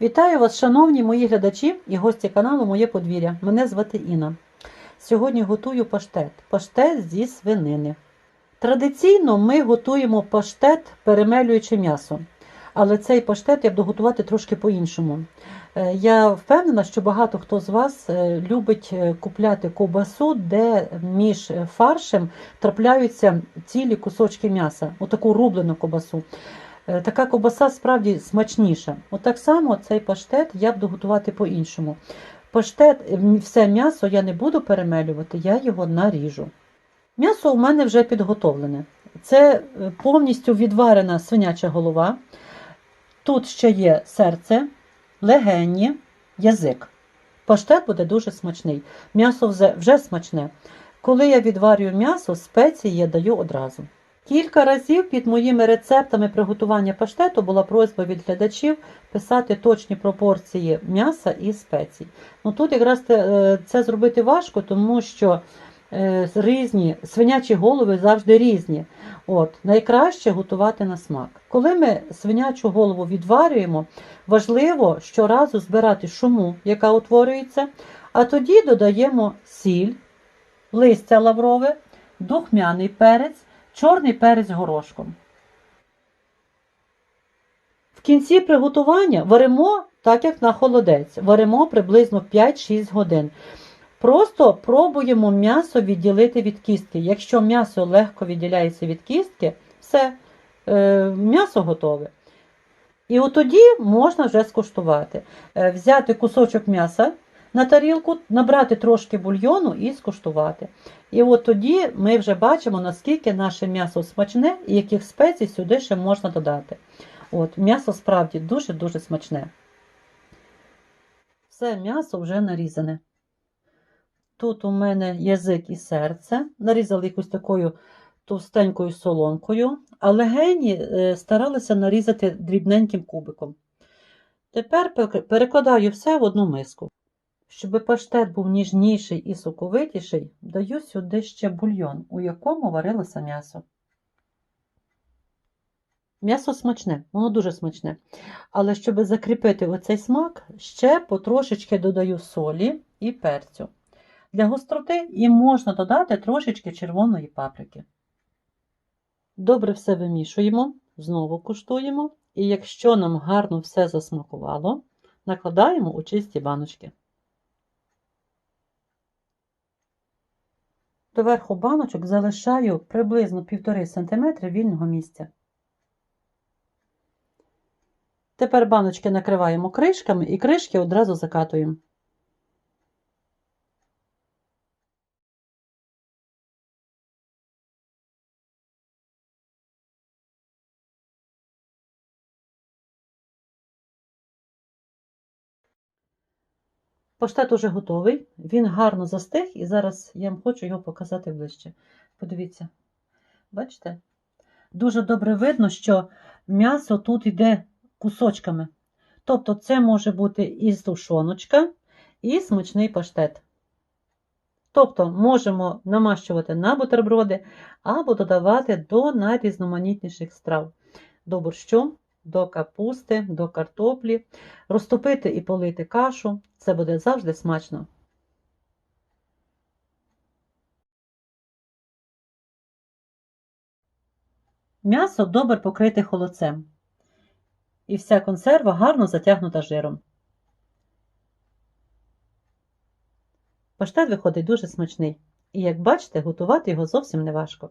Вітаю вас, шановні мої глядачі і гості каналу Моє подвір'я. Мене звати Інна. Сьогодні готую паштет. Паштет зі свинини. Традиційно ми готуємо паштет, перемелюючи м'ясо. Але цей паштет я буду готувати трошки по-іншому. Е, Я впевнена, що багато хто з вас е, любить е, купляти ковбасу, де між фаршем трапляються цілі кусочки м'яса, отаку рублену ковбасу. Е, Така ковбаса справді смачніша. От так само цей паштет я буду готувати по-іншому. Паштет, все м'ясо я не буду перемелювати, я його наріжу. М'ясо у мене вже підготовлене. Це е, повністю відварена свиняча голова. Тут ще є серце, легені, язик. Паштет буде дуже смачний. М'ясо вже смачне. Коли я відварюю м'ясо, спеції я даю одразу. Кілька разів під моїми рецептами приготування паштету була просьба від глядачів писати точні пропорції м'яса і спецій. Ну тут якраз е, це зробити важко, тому що е, різні свинячі голови завжди різні. От, найкраще готувати на смак. Коли ми свинячу голову відварюємо, важливо щоразу збирати шуму, яка утворюється, а тоді додаємо сіль, листя лаврове, духмяний перець, чорний перець горошком. В кінці приготування варимо так, як на холодець. Варимо приблизно 5-6 годин. Просто пробуємо м'ясо відділити від кістки. Якщо м'ясо легко відділяється від кістки, все, е, м'ясо готове. І от тоді можна вже скуштувати. Е, взяти кусочок м'яса на тарілку, набрати трошки бульйону і скуштувати. І от тоді ми вже бачимо, наскільки наше м'ясо смачне і яких спецій сюди ще можна додати. От, м'ясо справді дуже-дуже смачне. Все м'ясо вже нарізане. Тут у мене язик і серце. Нарізали якось такою товстенькою солонкою, а легені е, старалися нарізати дрібненьким кубиком. Тепер перекладаю все в одну миску. Щоб паштет був ніжніший і соковитіший, даю сюди ще бульйон, у якому варилося м'ясо. М'ясо смачне, воно дуже смачне. Але щоб закріпити оцей смак, ще потрошечки додаю солі і перцю. Для гостроти і можна додати трошечки червоної паприки. Добре все вимішуємо, знову куштуємо, і якщо нам гарно все засмакувало, накладаємо у чисті баночки. Доверху баночок залишаю приблизно 1,5 см вільного місця. Тепер баночки накриваємо кришками і кришки одразу закатуємо. Паштет уже готовий, він гарно застиг, і зараз я вам хочу його показати ближче. Подивіться, бачите? Дуже добре видно, що м'ясо тут йде кусочками. Тобто, це може бути і тушоночка, і смачний паштет. Тобто, можемо намащувати на бутерброди або додавати до найрізноманітніших страв: до борщу, до капусти, до картоплі, розтопити і полити кашу. Це буде завжди смачно. М'ясо добре покрите холодцем. І вся консерва гарно затягнута жиром. Паштет виходить дуже смачний. І як бачите, готувати його зовсім не важко.